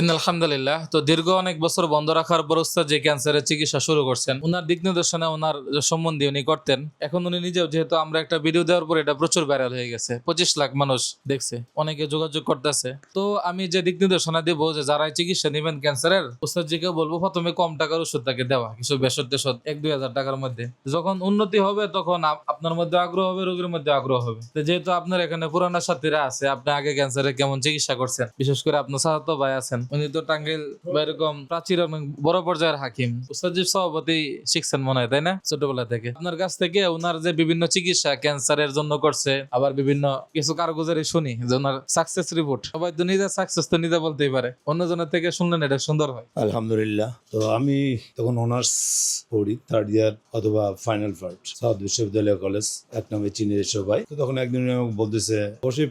In আলহামদুলিল্লাহ, তো দীর্ঘ অনেক বছর বন্ধ রাখার পর যে ক্যান্সারের চিকিৎসা শুরু করছেন ওনার দিক নির্দেশনা ওনার সম্বন্ধে উনি করতেন। এখন উনি নিজেও যেহেতু আমরা একটা ভিডিও দেওয়ার পর এটা প্রচুর ভাইরাল হয়ে গেছে, পঁচিশ লাখ মানুষ দেখছে, অনেকে যোগাযোগ করতেছে। তো আমি যে দিক নির্দেশনা দিব যে যারা চিকিৎসা নেবেন ক্যান্সারের উস্তাদ জিকে বলব প্রথমে কম টাকার ওষুধ তাকে দেওয়া, কিছু বেসর টেসর এক দুই হাজার টাকার মধ্যে। যখন উন্নতি হবে তখন আপনার মধ্যে আগ্রহ হবে, রোগীর মধ্যে আগ্রহ হবে। তো যেহেতু আপনার এখানে পুরানো সাথীরা আছে, আপনি আগে ক্যান্সারে কেমন চিকিৎসা করছেন, বিশেষ করে আপনার সাহায্য ভাই আছেন উনি তো টাঙ্গাইল বা এরকম প্রাচীর অনেক বড় পর্যায়ের হাকিম। সভাপতি শিখছেন মনে হয়, তাই না? ছোটবেলা থেকে। আপনার কাছ থেকে ওনার যে বিভিন্ন চিকিৎসা ক্যান্সারের জন্য করছে, আবার বিভিন্ন কিছু কারগুজারি শুনি, যে ওনার সাকসেস রিপোর্ট সবাই তো নিজের সাকসেস তো নিজে বলতেই পারে। অন্যজনের থেকে শুনলেন এটা সুন্দর হয়। আলহামদুলিল্লাহ। তো আমি তখন অনার্স পড়ি থার্ড ইয়ার অথবা ফাইনাল পার্ট সাউথ বিশ্ববিদ্যালয় কলেজ এক নামে চিনির সবাই। তো তখন একদিন বলতেছে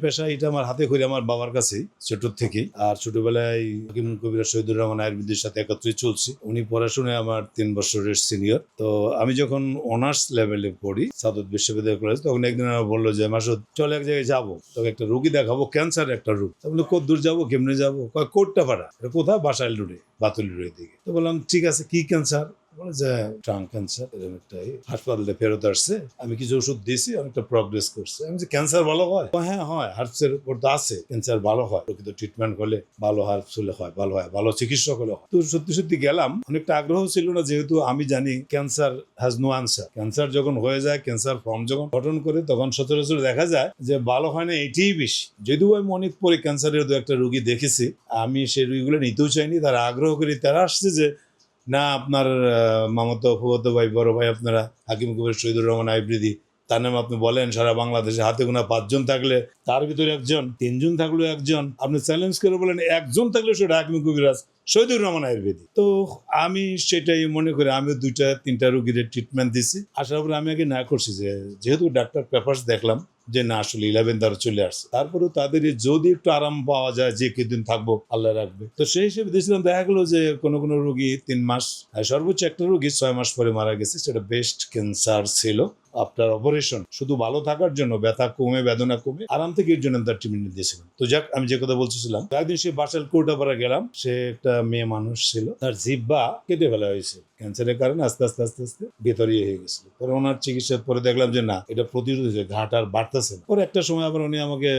পেশা, এটা আমার হাতে করে আমার বাবার কাছে ছোট থেকে আর ছোটবেলায় হাকিম কবিরা শহীদুর রহমান আয়ুর্বেদের সাথে একত্রে চলছি। উনি পড়াশোনায় আমার তিন বছরের সিনিয়র তো আমি যখন অনার্স লেভেলে পড়ি, সাদত বিশ্ববিদ্যালয় কলেজ তখন একদিন আমার বলল যে, মাসুদ, চলে এক জায়গায় যাব। তোকে একটা রুগী দেখাবো ক্যান্সার একটা রোগ। তা বলে কত দূর যাব? কেমনে যাব? কোটটা পাড়া কোথায়? বাসাইল রোডে বাতুলি রোডের দিকে। তো বললাম, ঠিক আছে, কি ক্যান্সার যে ট্রাং ক্যান্সার এরকম হাসপাতালে ফেরত আসছে আমি কিছু ওষুধ দিয়েছি, অনেকটা প্রগ্রেস করছে। আমি যে ক্যান্সার ভালো হয়? হ্যাঁ হয়। হার্বসের উপর তো আছে। ক্যান্সার ভালো হয়। প্রকৃত ট্রিটমেন্ট হলে ভালো হার্বস হলে হয়, ভালো হয়। ভালো চিকিৎসক হলে তো সত্যি সত্যি গেলাম। অনেকটা আগ্রহ ছিল না, যেহেতু আমি জানি cancer has no answer cancer যখন হয়ে যায় ক্যান্সার ফর্ম যখন গঠন করে, তখন সচরাচর দেখা যায় যে ভালো হয় না, এটাই বেশি। যদিও আমি অনেক পরে ক্যান্সারের দু একটা রুগী দেখেছি, আমি সেই রুগীগুলো নিতেও চাইনি। তারা আগ্রহ করি তারা আসছে যে না, আপনার মামাতো ফুয়াতো ভাই, বড় ভাই আপনারা, হাকিম কবির শহীদুর রহমান আইবৃদি তার নাম আপনি বলেন, সারা বাংলাদেশে হাতে গোনা পাঁচজন থাকলে তার ভিতরে একজন, তিনজন থাকলেও একজন, আপনি চ্যালেঞ্জ করে বলেন, একজন থাকলে সেটা হাকিম কবিরাজ শহীদুর রহমান আয়ুর্বেদিক তো আমি সেটাই মনে করি, আমিও দুইটা, তিনটা রুগীদের ট্রিটমেন্ট দিছি। আসার পরে আমি আগে না করছি, যে, যেহেতু ডাক্তার পেপার্স দেখলাম যে না, আসলে ইলেভেন তারা চলে আসছে। তারপরে তাদের যদি একটু আরাম পাওয়া যায়, যে কিছুদিন থাকব, আল্লাহ রাখবে। তো সেই হিসেবে দিয়েছিলাম দেখা গেলো যে কোনো কোনো রোগী তিন মাস সর্বোচ্চ একটা রোগী ছয় মাস পরে মারা গেছে, সেটা বেস্ট ক্যান্সার ছিল। আফটার অপারেশন শুধু ভালো থাকার জন্য, ব্যথা কমে, বেদনা কমে, আরাম থেকে এর জন্য তার ট্রিটমেন্ট দিয়েছিলাম। তো যাক, আমি যে কথা বলতেছিলাম তো একদিন সে বাসাল কোর্টাপাড়া গেলাম, সে একটা মেয়ে মানুষ ছিল, তার জিব্বা কেটে ফেলা হয়েছে। ক্যান্সারের কারণে আস্তে আস্তে আস্তে আস্তে ভেতরিয়ে হয়ে গেছিল। পরে ওনার চিকিৎসার পরে দেখলাম যে না, এটা প্রতিরোধ হয়েছে ঘাট আর বাড়তেছে না। পরে একটা সময় আবার উনি আমাকে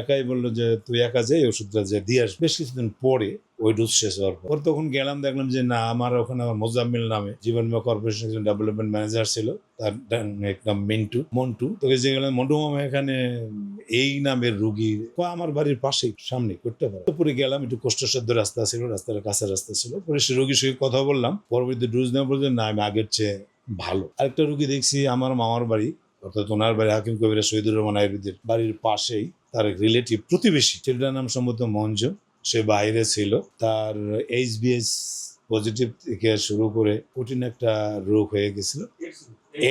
একাই বলল যে, তুই একা যাই ওষুধটা যে দিয়ে আস বেশ কিছুদিন পরে ওই ডোজ শেষ হওয়ার পর। তখন গেলাম, দেখলাম যে, না, আমার ওখানে আমার মোজাম্মিল নামে জীবন বীমা কর্পোরেশন একজন ডেভেলপমেন্ট ম্যানেজার ছিল। তার নাম মিন্টু, মন্টু। তোকে যে গেলাম, মন্টু মামা এখানে এই নামের রুগী। আমার বাড়ির পাশেই, সামনে, করতে পারে? পরে গেলাম, একটু কষ্টসাধ্য রাস্তা ছিল, রাস্তার কাছে রাস্তা ছিল। পরে সে রোগীর সঙ্গে কথা বললাম। পরবর্তী ডোজ নেওয়া বলছে, না, আমি আগের চেয়ে ভালো। আরেকটা রুগী দেখছি, আমার মামার বাড়ি। অর্থাৎ ওনার বাড়ি হাকিম কবিরা শহীদুর রহমান আয়ুর্বেদের বাড়ির পাশেই তার রিলেটিভ প্রতিবেশী, ছেলেটার নাম সম্ভবত মঞ্জু, সে বাইরে ছিল। তার এইচ বিএস পজিটিভ থেকে শুরু করে কঠিন একটা রোগ হয়ে গেছিল।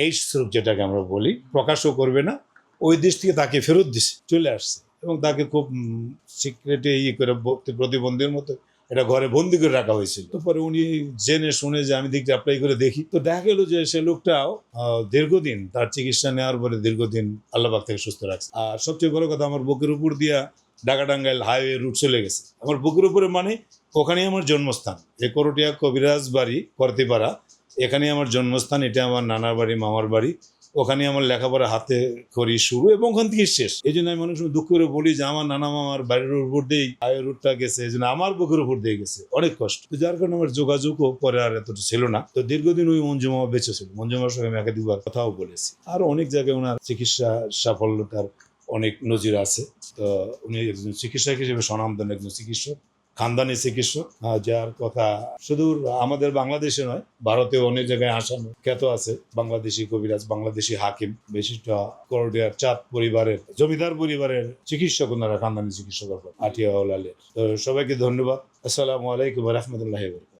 এইডস রোগ যেটাকে আমরা বলি, প্রকাশও করবে না, ওই দেশ থেকে তাকে ফেরত দিছে, চলে আসছে এবং তাকে খুব সিক্রেটে ইয়ে করে প্রতিবন্ধীর মতো এটা ঘরে বন্দি করে রাখা হয়েছিল। পরে উনি জেনে শুনে যে আমি দিকটা অ্যাপ্লাই করে দেখি। তো দেখা গেল যে সে লোকটাও দীর্ঘদিন তার চিকিৎসা নেওয়ার পরে দীর্ঘদিন আল্লাহবাগ থেকে সুস্থ রাখছে। আর সবচেয়ে বড় কথা, আমার বুকের উপর দিয়া ডাকাডাঙ্গাইল হাইওয়ে রুট চলে গেছে। আমার বুকের উপরে মানে ওখানেই আমার জন্মস্থান। যে করটিয়া কবিরাজ বাড়ি, করতেপাড়া। এখানেই আমার জন্মস্থান, এটা আমার নানার বাড়ি, মামার বাড়ি। ওখানে আমার লেখাপড়া হাতে করি শুরু এবং ওখান থেকে শেষ। এই জন্য আমি মানুষ দুঃখ করে বলি যে আমার নানা মামার বাড়ির উপর দিয়েই আয়ের রুটটা গেছে, এই জন্য আমার বুকের উপর দিয়ে গেছে। অনেক কষ্ট। তো যার কারণে আমার যোগাযোগও পরে আর এতটা ছিল না। তো দীর্ঘদিন ওই মঞ্জু মামা বেঁচে ছিল। মঞ্জুমার সঙ্গে আমি একাধিকবার কথাও বলেছি। আর অনেক জায়গায় ওনার চিকিৎসা সাফল্যতার অনেক নজির আছে। তো উনি একজন চিকিৎসক হিসেবে স্বনামধন্য একজন চিকিৎসক। খানদানি চিকিৎসক যার কথা শুধু আমাদের বাংলাদেশে নয় ভারতে অনেক জায়গায় আসানো খ্যাত আছে, বাংলাদেশি কবিরাজ, বাংলাদেশি হাকিম, বিশিষ্ট করডিয়ার চাঁদ পরিবারের, জমিদার পরিবারের চিকিৎসক ওনারা খানদানি চিকিৎসক আটিয়া তো সবাইকে ধন্যবাদ। আসসালামু আলাইকুম রহমতুল্লাহ